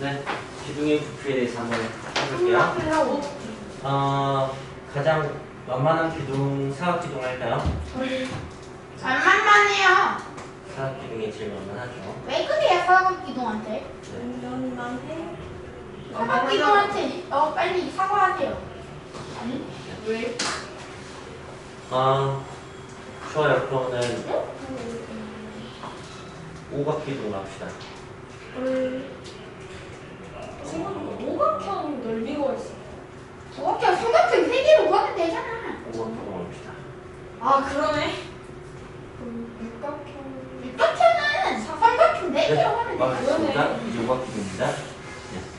네, 기둥의 부피에 대해서 한번 해볼게요. 어, 가장 만만한 기둥, 사각 기둥 할까요? 잘만만해요. 사각 기둥이 제일 만만하죠. 왜 그래요, 사과 기동한테? 네. 운전만 해. 사과 기동한테 어 빨리 사과하세요. 아니? 왜? 어, 좋아요. 그러면은 오각 기둥을 합시다. 지금 오각형 넓이가 있어. 오케이, 삼각형 세 개로 구하면 되잖아. 오각 기둥을 합시다. 아 그러네. 육각형. 육각형은 삼각형 네 개로 하면 돼. 맞습니다. 이제 오각 기둥입니다. 네.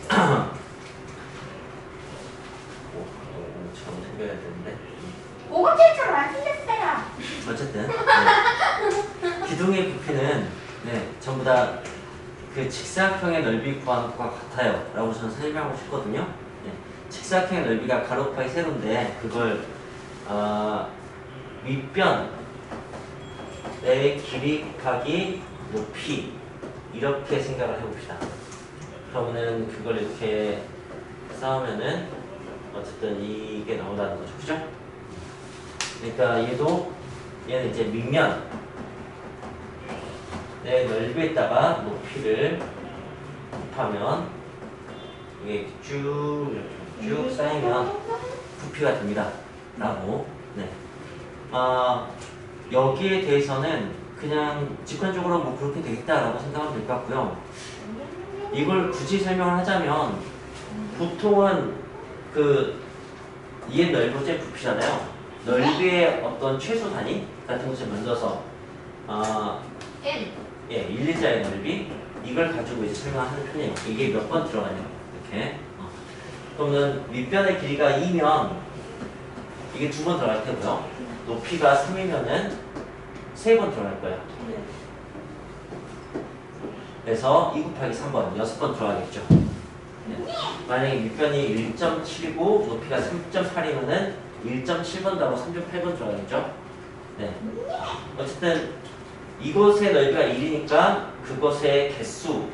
오, 오, 참 생겨야 되는데. 오각형처럼 안 생겼어요. 어쨌든 네. 기둥의 부피는 네, 전부 다 그 직사각형의 넓이 구하는 것과 같아요 라고 저는 설명하고 싶거든요 네. 직사각형의 넓이가 가로 곱하기 세로인데 그걸 어, 윗변의 길이 곱하기 높이 이렇게 생각을 해봅시다 그러면은 그걸 이렇게 쌓으면은 어쨌든 이게 나온다는 거죠 그죠? 그러니까 얘도 얘는 이제 밑면 내 넓이에다가 높이를 곱하면 이게 쭉 쭉 쌓이면 부피가 됩니다. 라고 네. 아 여기에 대해서는 그냥 직관적으로 뭐 그렇게 되겠다라고 생각하면 될 것 같고요. 이걸 굳이 설명을 하자면 보통은 그 이의 넓이제 부피잖아요. 넓이의 어떤 최소 단위 같은 것을 만들어서 아, 1. 예, 1, 2자의 넓이 이걸 가지고 이제 설명하는 편이에요. 이게 몇 번 들어가냐 이렇게. 어. 그러면 윗변의 길이가 2면 이게 두 번 들어갈 테고요. 높이가 3이면은 세 번 들어갈 거예요. 네. 그래서 2 곱하기 3번, 6번 들어가겠죠. 네. 만약에 밑변이 1.7이고 높이가 3.8이면은 1.7번 더하고 3.8번 들어가겠죠. 네. 어쨌든 이곳의 넓이가 1이니까 그것의 개수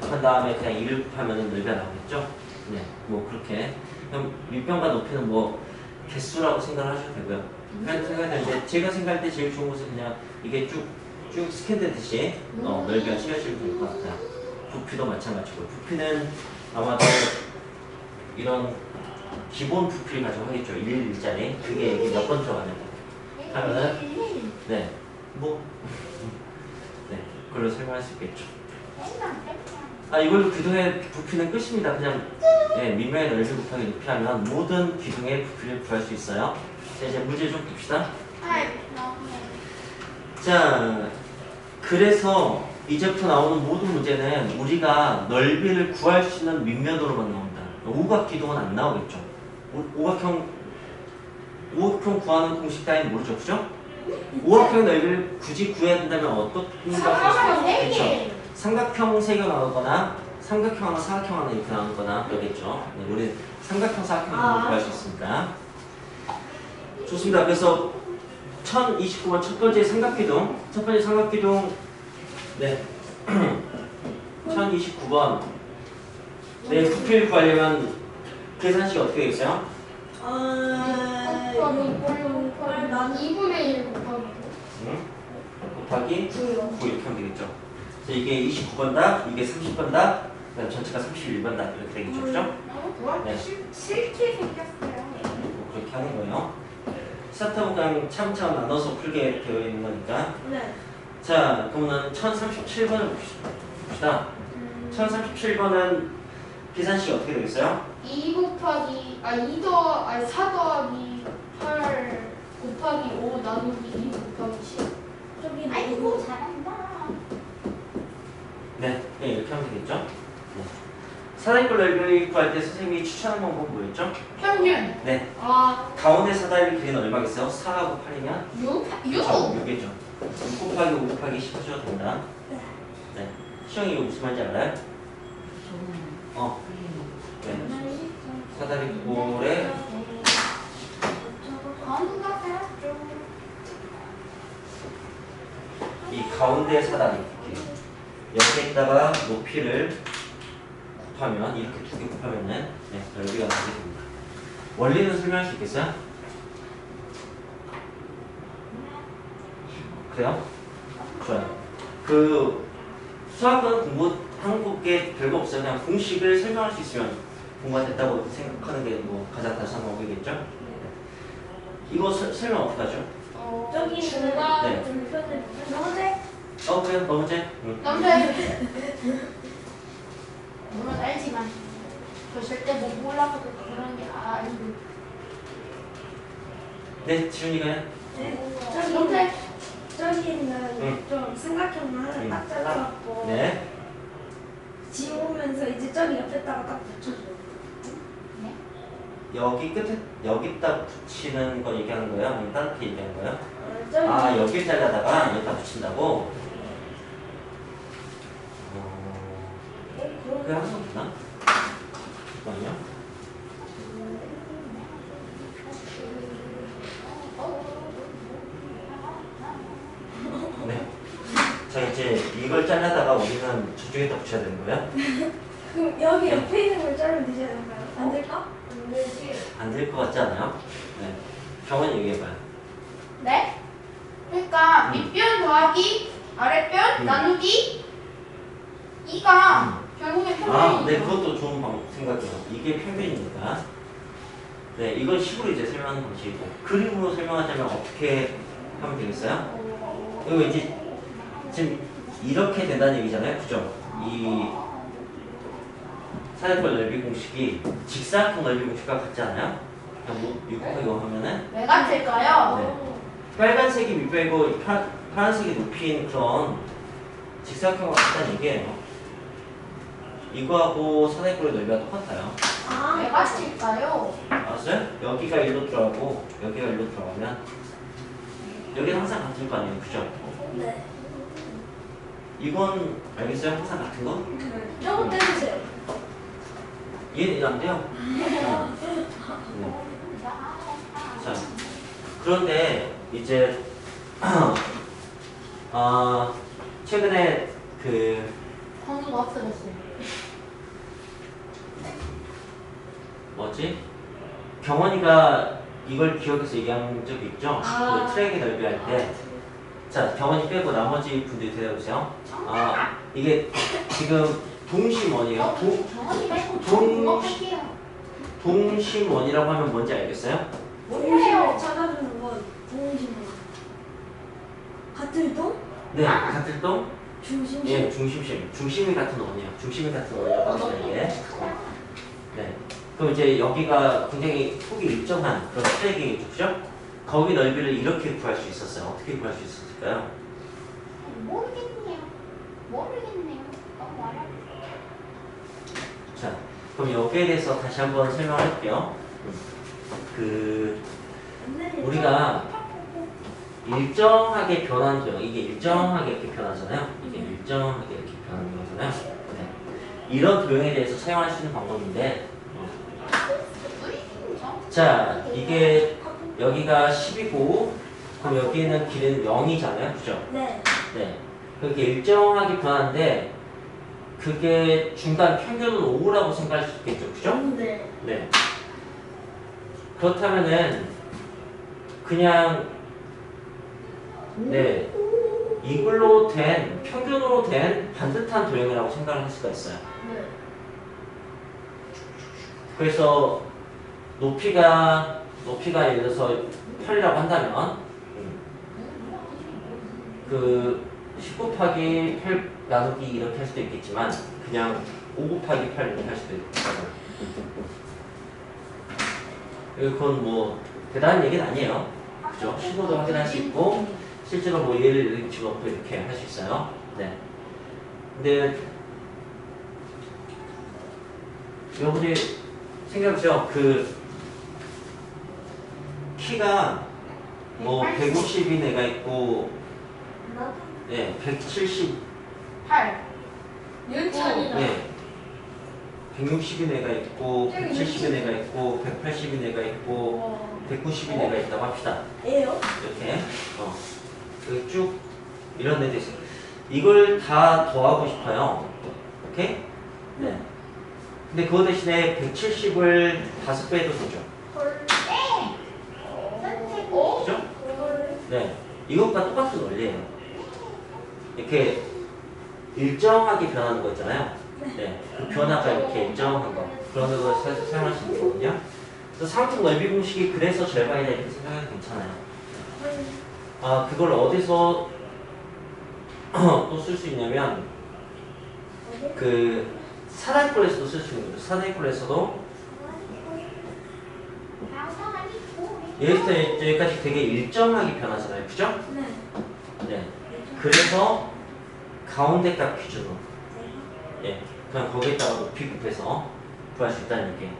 곱한 다음에 그냥 1을 곱하면 넓이가 나오겠죠. 네. 뭐 그렇게. 그럼 밑변과 높이는 뭐 개수라고 생각을 하셔도 되고요. 그냥 생각하는데 제가 생각할 때 제일 좋은 것은 그냥 이게 쭉, 쭉 스캔되듯이 어, 넓이가 칠해지면 될 것 같아요. 부피도 마찬가지고 부피는 아마도 이런 기본 부피를 가지고 하겠죠. 1, 1짜리. 그게 몇 번 들어가냐고. 하면은 네. 뭐 네. 그걸로 설명할 수 있겠죠. 아 이걸로 기둥의 부피는 끝입니다. 그냥 네, 민면의 넓이 곱하기 높이 하면 모든 기둥의 부피를 구할 수 있어요. 자 이제 문제 좀 봅시다. 자 그래서 이제부터 나오는 모든 문제는 우리가 넓이를 구할 수 있는 밑면으로만 나온다. 오각 기둥은 안 나오겠죠. 오- 오각형 오각형 구하는 공식 따위는 모르죠, 그죠? 오각형 넓이를 굳이 구해야 된다면 어떤 삼각형 네 그쵸? 개. 삼각형 세 개 나오거나 삼각형 하나, 사각형 하나 이렇게 나오거나 그러겠죠. 네, 우리 삼각형, 사각형 아. 구할 수 있으니까. 좋습니다. 그래서 1029번 첫 번째 삼각기둥, 첫 번째 삼각기둥, 네, 1029번. 네, 부피를 구하려면 계산식이 어떻게 되겠어요? 아. 난 2분의 1 곱하기 응? 곱하기 9요. 9 이렇게 하면 되겠죠. 그래서 이게 29번다, 이게 30번다, 그다음 전체가 31번다 이렇게 되겠죠, 그죠? 네. 싫게 생겼어요. 뭐 그렇게 하는 거예요. 스타트하고 그냥 차근차근 나눠서 풀게 되어 있는 거니까. 네. 자, 그러면 1037번을 봅시다. 1037번은 계산식이 어떻게 되겠어요? 2 곱하기 아 2 더 아니 4 더하기 8 곱하기 5 나누기 2 곱하기 10. 저기 아이고 잘한다. 네, 네 이렇게 하면 되겠죠. 네. 사다리꼴 넓이 구할 때 선생님이 추천한 방법은 뭐였죠? 평균. 네, 아 가운데 사다리 길이는 얼마겠어요? 4하고 8이면 6? 6? 6이죠. 6 곱하기 5 곱하기 10 하셔도 된다. 네. 시영이 이거 무슨 말인지 알아요? 어. 네. 사다리 꼴에 가운데 사다리 이렇게. 여기에다가 높이를 곱하면 이렇게 두 개 곱하면은 네, 넓이가 나게 됩니다. 원리는 설명할 수 있겠어요? 그래요? 좋아요. 그 수학은 공부 한국에 별거 없어요. 그냥 공식을 설명할 수 있으면 공부가 됐다고 생각하는 게 뭐 가장 다시 한번 오겠죠? 이거 설- 설명 어떻게 하죠? 어, 저기는 중간 네. 불편해. 너네 어 그래요 너무 제 응. 남자 물론 알지만 저 절대 못 몰라서 그런 게 아니고 네 지훈이가 해. 네. 남자 저기는 저기는 응. 좀 삼각형 하나 응. 딱 잘라갖고 네 지우면서 이제 저기 옆에다가 딱 붙여줘. 여기 끝에 여기다 붙이는 거 얘기하는 거예요? 아니면 다른 게 얘기하는 거예요? 어, 저기 아 여기 잘라다가 여기다 붙인다고? 그게 항상 되나? 잠깐만요 네. 자 이제 이걸 잘라다가 우리는 저쪽에다 붙여야 되는 거예요? 그럼 여기 옆에 있는 걸 자르면 되지 않을까요? 안 될까? 안 되지 안 될 것 같지 않아요? 네. 병원 얘기해봐요. 네? 그러니까 밑변 더하기 아랫변 음. 나누기 이가 결국엔 아, 네, 그것도 좋은 방, 생각이에요. 이게 평균이니까. 네, 이건 식으로 이제 설명하는 방식이고. 그림으로 설명하자면 어떻게 하면 되겠어요? 이거 이제 지금 이렇게 된다는 얘기잖아요. 그죠? 이 사대권 넓이 공식이 직사각형 넓이 공식과 같지 않아요? 그냥 뭐6 곱하기 5 하면은 왜 같을까요? 네. 빨간색이 밑배고 파, 파란색이 높인 그런 직사각형과 같다는 얘기예요. 이거하고 사대권의 넓이가 똑같아요. 왜 아, 같을까요? 알았어요? 여기가 1로 들어가고 여기가 1로 들어가면 여기는 항상 같을 거 아니에요. 그죠? 네. 이건 알겠어요? 항상 같은 거? 저거 떼주세요. 이해는 안 돼요? 네. 자, 그런데 이제 어, 최근에 그 광고가 없어졌어요 뭐지? 경원이가 이걸 기억해서 얘기한 적이 있죠? 아. 그 트랙의 넓이 할 때. 자, 경원이 빼고 나머지 분들이 대답해보세요. 아, 이게 지금 동심원이에요. 동, 정원이 말고 동- 저 할게요 동심원이라고 하면 뭔지 알겠어요? 동심을 찾아주는 건 동심을. 같은 동? 네, 같은 동? 중심심. 예, 중심심. 중심이 같은 원이에요. 중심이 같은 원이라고 하시는 게. 네. 그럼 이제 여기가 굉장히 폭이 일정한 그런 트랙이겠죠? 거기 넓이를 이렇게 구할 수 있었어요. 어떻게 구할 수 있었을까요? 모르겠네요 모르겠네요 너무 말해 자, 그럼 여기에 대해서 다시 한번 설명할게요. 그 우리가 일정하게 변하는 도형, 이게 일정하게 이렇게 변하잖아요. 이게 일정하게 이렇게 변하는 거잖아요. 네. 이런 도형에 대해서 사용할 수 있는 방법인데, 어, 자, 이게 여기가 10이고, 그럼 여기는 길이는 0이잖아요. 그죠? 네. 네. 그게 일정하게 변하는데, 그게 중간 평균은 5라고 생각할 수 있겠죠. 그죠? 네. 네. 그렇다면은 그냥 네 이걸로 된 평균으로 된 반듯한 도형이라고 생각을 할 수가 있어요. 네. 그래서 높이가 높이가 예를 들어서 8이라고 한다면 음, 그10 곱하기 8 나누기 이렇게 할 수도 있겠지만 그냥 5 곱하기 8 이렇게 할 수도 있고 그건 뭐 대단한 얘기는 아니에요. 그죠? 신호도 확인할 수 있고 실제로 뭐 예를 이렇게 집어넣고 이렇게 할 수 있어요. 네. 근데 여러분이 생각해보세요. 그 키가 뭐 150인 애가 있고. 예, 170, 8 윤찬이다. 예. 160인 애가 있고 170인 애가 있고 180인 애가 있고 190인 애가 있다고 합시다. 예요? 이렇게 어, 여기 쭉 이런 애도 있어요. 이걸 다 더하고 싶어요. 오케이? 네. 근데 그거 대신에 170을 5배 해도 되죠. 헐. 어? 그죠? 헐. 네. 이것과 똑같은 원리예요. 이렇게 일정하게 변하는 거 있잖아요. 네. 그 변화가 이렇게 일정한 거. 그런 걸 사- 사용할 수 있는 거거든요. 그래서 상층 넓이 공식이 그래서 절반이다 이렇게 생각해도 괜찮아요. 헐. 아, 그걸 어디서 또 쓸 수 있냐면? 그 사다리꼴에서도 쓸 수 있는 거죠. 사다리꼴에서도 여기서 여기까지 되게 일정하게 변하잖아요. 그죠? 네. 네. 그래서 가운데 값 기준으로 예, 그냥 거기에다가 높이 곱해서 구할 수 있다는 얘기예요.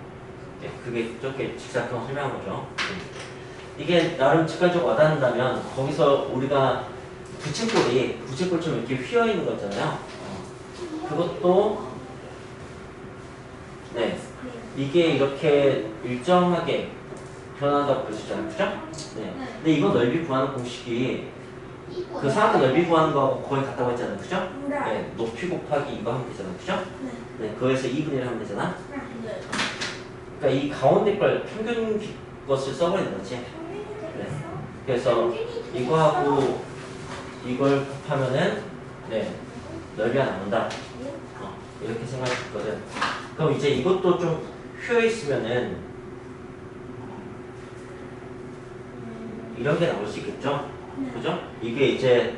예, 그게 저렇게 직사평 설명한 거죠. 예. 이게 나름 직관적으로 와닿는다면 거기서 우리가 부채꼴이 부채꼴처럼 이렇게 휘어 있는 거 있잖아요. 어, 그것도 네 이게 이렇게 일정하게 변한다고 있잖아요. 그죠? 네. 근데 이거 넓이 구하는 공식이 그 사각형 넓이 구하는 거하고 거의 같다고 했잖아요. 그죠? 네. 네, 높이 곱하기 이거 하면 되잖아, 그죠? 네. 네, 그거에서 2분의 1 하면 되잖아. 네. 그러니까 이 가운데 걸 평균 기- 것을 써버리는 거지. 네. 그래서 이거하고 이걸 곱하면은 네, 넓이가 나온다. 어, 이렇게 생각했거든. 그럼 이제 이것도 좀 휘어 있으면은 이런 게 나올 수 있겠죠? 그죠? 이게 이제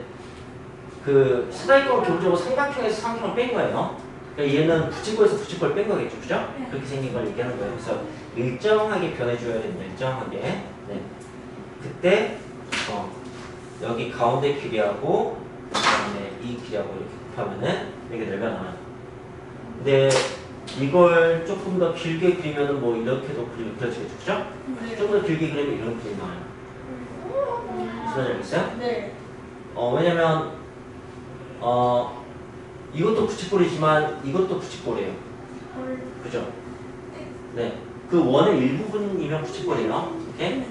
그 스나이퍼를 기본적으로 삼각형에서 삼각형을 뺀 거예요. 그러니까 얘는 부직골에서 부직골 뺀 거겠죠, 그죠? 네. 그렇게 생긴 걸 얘기하는 거예요. 그래서 일정하게 변해줘야 됩니다. 일정하게. 네. 그때 어, 여기 가운데 길이하고 그다음에 이 길이하고 이렇게 곱하면은 이게 넓어 나와요. 근데 이걸 조금 더 길게 그리면은 뭐 이렇게도 그리고 그렇죠, 그죠? 좀더 길게 그리면 이런 그림이 나와요. 알겠어요? 네. 어, 왜냐면, 어, 이것도 부치꼴이지만 이것도 부치꼴이에요. 헐. 그죠? 네. 그 원의 일부분이면 부치꼴이에요. 오케이?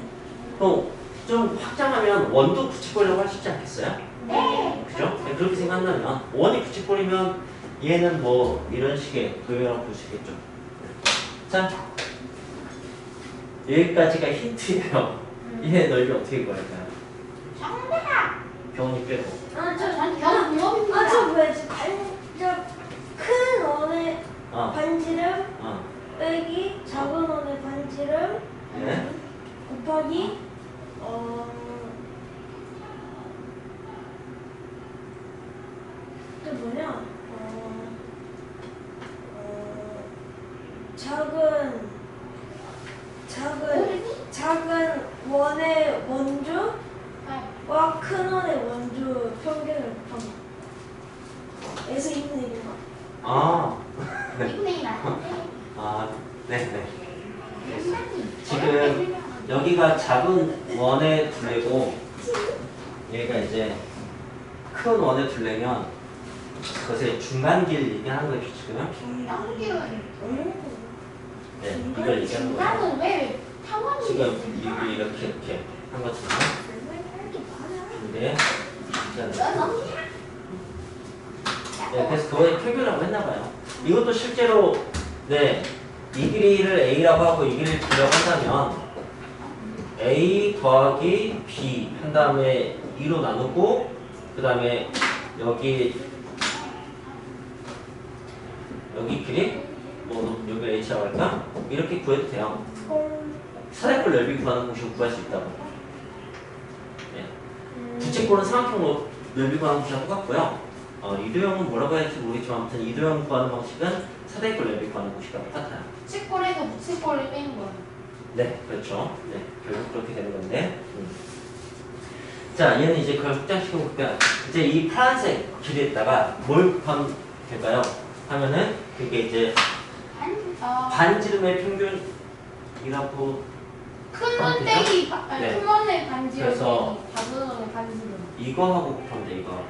또, 좀 확장하면 원도 부치꼴이라고 할 수 있지 않겠어요? 네. 그죠? 네, 그렇게 생각한다면, 원이 부치꼴이면 얘는 뭐 이런 식의 도형이라고 볼 수 있겠죠. 자, 여기까지가 힌트예요. 얘 넓이 어떻게 구할까요? 병원이 빼고. 아, 저, 저는 아, 겨우 무협입니다. 아, 저 뭐야, 저 반, 저큰 원의 어, 반지름 어. 빼기 작은 원의 반지름 네. 곱하기 어. 또 뭐냐? 어, 어, 작은 작은 작은 원의 원주 와 큰 원의 원주 평균을 곱하기. 에서 2분의 1인가? 아, 이분의 나는데 아, 네, 네. 지금 여기가 작은 원의 둘레고 얘가 이제 큰 원의 둘레면 그것의 중간 길 얘기하는 거죠 지금. 양기는 네, 이걸 얘기하는 거예요. 나는 왜 타원이 지금 이렇게 이렇게 한 것처럼. 있잖아요. 네, 그래서 그거에 표기라고 했나 봐요. 이것도 실제로 네, 이 길이를 A라고 하고 이 길이를 B라고 한다면 A 더하기 B 한 다음에 2로 나누고 그 다음에 여기 여기 길이 뭐 여기 H라고 할까? 이렇게 구해도 돼요. 사대꼴 넓이 구하는 공식을 구할 수 있다고. 네. 부채꼴은 삼각형 넓이 구하는 똑같고요. 어, 이도형은 뭐라고 해야 될지 모르겠지만 아무튼 이도형 구하는 방식은 사대꼴 넓이 구하는 공식과 똑같아요. 치골에서 무치골을 뺀 거야. 네, 그렇죠. 네, 결국 그렇게 되는 건데. 음. 자, 얘는 이제 그걸 확장시켜 볼게요. 이제 이 파란색 길에다가 뭘 곱하면 될까요? 하면은 그게 이제 반, 어, 반지름의 평균이라고 큰 원대기, 바- 아니, 네. 큰 원의 반지름 그래서- 원의 반지름. 이거하고 곱하면 돼, 이거.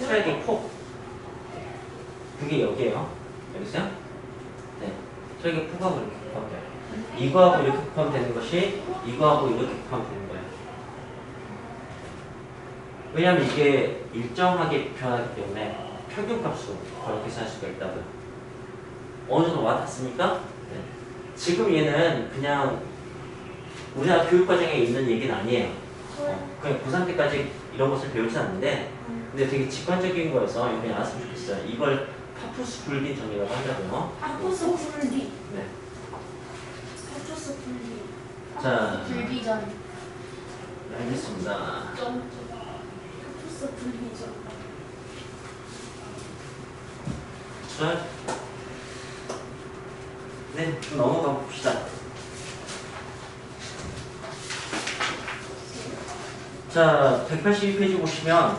트랙의 폭. 그게 여기에요. 여기 있어요? 네. 트랙의 폭하고 이렇게 곱하면 돼요. 이거하고 이렇게 곱하면 되는 것이 이거하고 이렇게 곱하면 되는 거예요. 왜냐면 이게 일정하게 변하기 때문에 평균값으로 그렇게 살 수가 있다고요. 어느 정도 와닿습니까? 네. 지금 얘는 그냥 우리나라 교육과정에 있는 얘기는 아니에요. 어, 그냥 고3 때까지 이런 것을 배우지 않는데 근데 되게 직관적인 거여서 이거 그냥 알았으면 좋겠어요. 이걸 파푸스 불긴 정이라고 한다고요. 파푸스 불비. 네. 파푸스 불비. 자, 불비전. 네, 알겠습니다. 점. 파푸스 불비죠. 자, 네, 좀 넘어가 봅시다. 자, 182페이지 보시면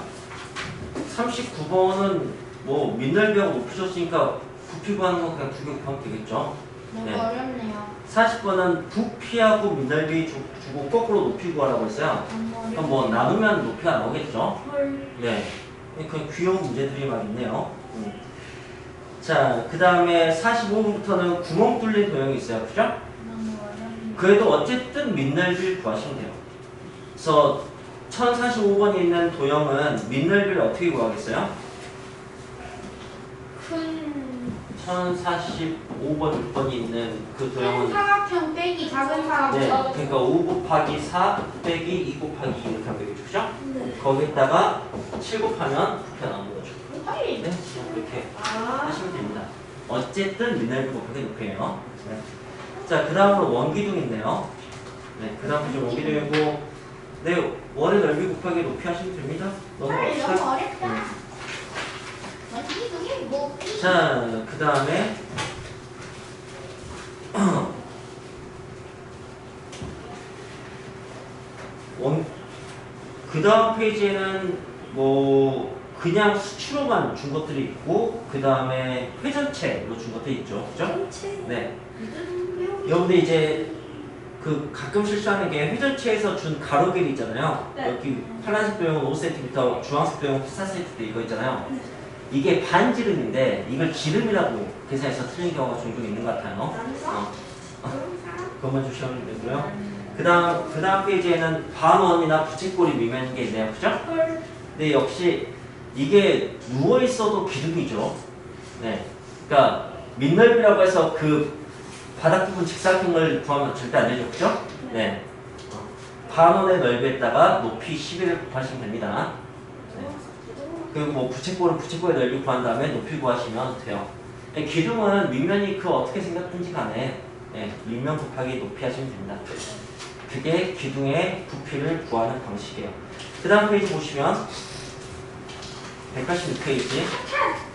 39번은 뭐 민날비하고 높이 줬으니까 부피 구하는 거 그냥 두 개 곱하면 되겠죠. 너무 네. 어렵네요. 40번은 부피하고 민날비 주- 주고 거꾸로 높이 구하라고 했어요. 너무. 그럼 뭐 나누면 높이가 나오겠죠. 헐. 네. 그냥 귀여운 문제들이 막 있네요. 음. 자, 그 다음에 45분부터는 구멍 뚫린 도형이 있어요. 그죠? 너무 어렵네요. 그래도 어쨌든 민날비를 구하시면 돼요. 그래서 1045번에 있는 도형은 민날비를 어떻게 구하겠어요? 큰 1045번 6번이 있는 그 큰 도형은 사각형 빼기 작은 사각형. 네, 그러니까 5 곱하기 4 빼기 2 곱하기 2 이렇게 하면 되겠죠. 그죠? 네. 거기다가 7 곱하면 부피가 나오는 거죠. 빨리. 네, 이렇게 아. 하시면 됩니다. 어쨌든 민날비 곱하기 높이에요. 네. 자, 그 다음으로 원기둥 있네요. 네, 그 다음 좀 원기둥이고, 네, 원의 넓이 곱하기 높이 하시면 됩니다. 너무 어렵다. 어렵다. 음. 그게 뭐. 자, 그 다음에 원, 그 다음 페이지에는 뭐 그냥 수치로만 준 것들이 있고 그 다음에 회전체로 준 것들이 있죠, 그죠? 전체. 네. 음, 여러분들 이제 그 가끔 실수하는 게 회전체에서 준 가로길 있잖아요. 네. 여기 파란색 도형은 5cm, 주황색 도형은 14cm 이거 있잖아요. 네. 이게 반지름인데 이걸 지름이라고 계산해서 틀린 경우가 종종 있는 것 같아요. 어, 그것만 조심하면 되고요. 그 다음, 그 다음 페이지에는 반원이나 부채꼴이 미면인 게 있네요. 그죠? 헐. 근데 역시 이게 누워있어도 기둥이죠. 네. 그러니까 민넓이라고 해서 그 바닥 부분 직사각형을 구하면 절대 안 되죠. 그죠? 네. 어, 반원의 넓이에다가 높이 11을 곱하시면 됩니다. 네. 그리고 뭐 부채꼴은 부채꼴의 넓이 구한 다음에 높이 구하시면 돼요. 네, 기둥은 밑면이 그 어떻게 생겼든지 간에 네, 밑면 곱하기 높이 하시면 됩니다. 그게 기둥의 부피를 구하는 방식이에요. 그 다음 페이지 보시면 186페이지 구멍 뚫린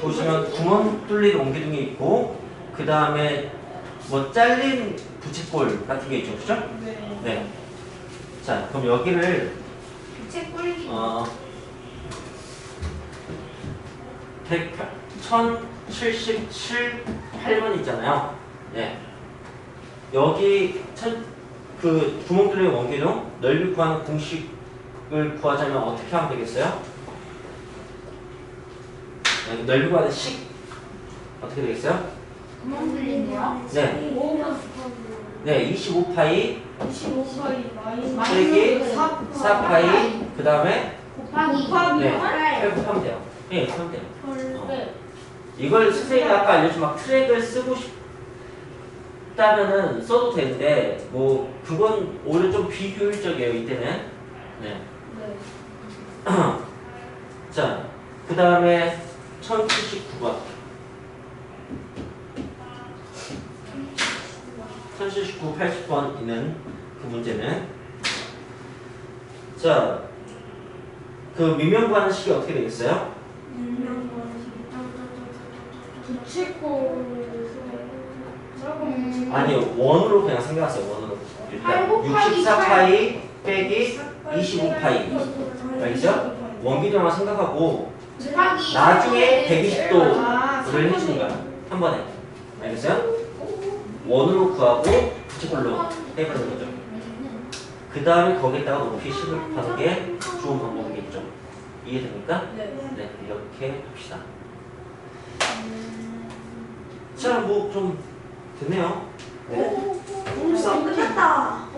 보시면 구멍 뚫린 옹기둥이 있고 그 다음에 뭐 잘린 부채꼴 같은 게 있죠, 그죠? 네. 네. 자, 그럼 여기를 부채 꿀기. 어, 100, 1077, 8번 있잖아요. 네. 여기 천, 그 구멍 뚫린 원기둥 넓이 구하는 공식을 구하자면 어떻게 하면 되겠어요? 네, 넓이 구하는 식 어떻게 되겠어요? 네. 5가 네, 25파이 25파이 마이너스 빼기 마이너스 4 4파이 그 다음에 곱하기 곱하기 네, 팔. 8 곱하면 돼요. 네, 이렇게 하면 돼요. 헐. 네. 이걸 선생님이 아까 알려준 막 트랙을 쓰고 싶다면은 써도 되는데 뭐 그건 오히려 좀 비효율적이에요 이때는 네. 네. 자, 그 다음에 1079번 1079, 80번 있는 그 문제는 자, 그 미면 구하는 식이 어떻게 되겠어요? 부채꼴 아니요 원으로 그냥 생각하세요 원으로 팔 일단 곱하기 64파이 빼기 25파이 알겠죠? 원기둥만 생각하고 나중에 네. 120도를 아, 해주는 거야 한 번에 알겠어요? 원으로 구하고 부채꼴로 해버리는 거죠 그 다음에 거기다가 높이 10을 곱하는 게 좋은 방법이겠죠 이해됩니까? 네. 네 이렇게 합시다 자 뭐 좀 됐네요 네. 공수 끝났다.